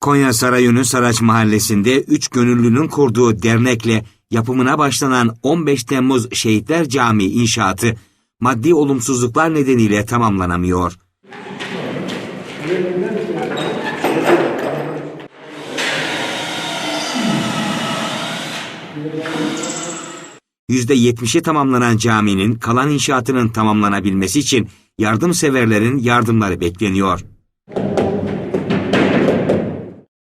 Konya Sarayünü Saraç Mahallesi'nde 3 gönüllünün kurduğu dernekle yapımına başlanan 15 Temmuz Şehitler Camii inşaatı maddi olumsuzluklar nedeniyle tamamlanamıyor. %70'i tamamlanan caminin kalan inşaatının tamamlanabilmesi için yardımseverlerin yardımları bekleniyor.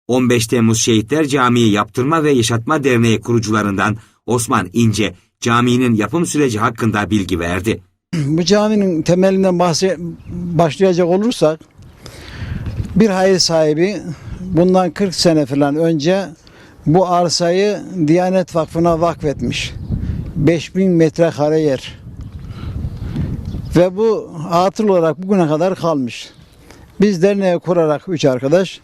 15 Temmuz Şehitler Camii Yaptırma ve Yaşatma Derneği kurucularından Osman İnce, caminin yapım süreci hakkında bilgi verdi. Bu caminin temelinden başlayacak olursak bir hayır sahibi bundan 40 sene falan önce bu arsayı Diyanet Vakfı'na vakfetmiş. 5000 metrekare yer. Ve bu atıl olarak bugüne kadar kalmış. Biz derneği kurarak üç arkadaş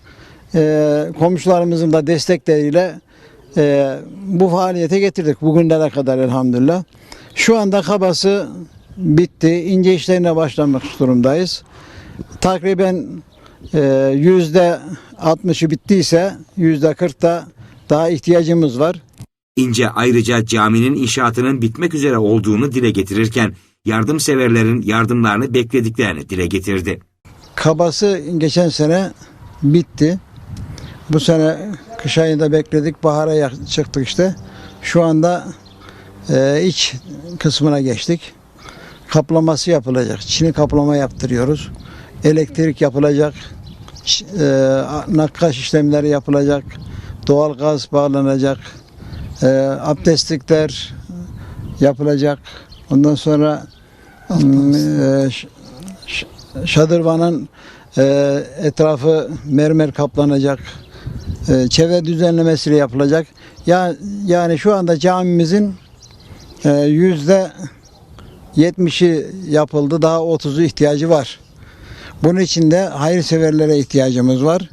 e, komşularımızın da destekleriyle e, bu faaliyete getirdik bugünlere kadar elhamdülillah. Şu anda kabası bitti. ince işlerine başlamak durumdayız. Takriben e, yüzde 60'ı bittiyse yüzde 40'da daha ihtiyacımız var. İnce ayrıca caminin inşaatının bitmek üzere olduğunu dile getirirken yardımseverlerin yardımlarını beklediklerini dile getirdi. Kabası geçen sene bitti. Bu sene kış ayında bekledik. Bahara çıktık işte. Şu anda e, iç kısmına geçtik. Kaplaması yapılacak. Çini kaplama yaptırıyoruz. Elektrik yapılacak. E, nakkaş işlemleri yapılacak. Doğal gaz bağlanacak. E, abdestlikler yapılacak. Ondan sonra şadırvanın e, etrafı mermer kaplanacak. E, çevre düzenlemesiyle yapılacak. Ya, yani şu anda camimizin e, yüzde 70'i yapıldı. Daha 30'u ihtiyacı var. Bunun için de hayırseverlere ihtiyacımız var.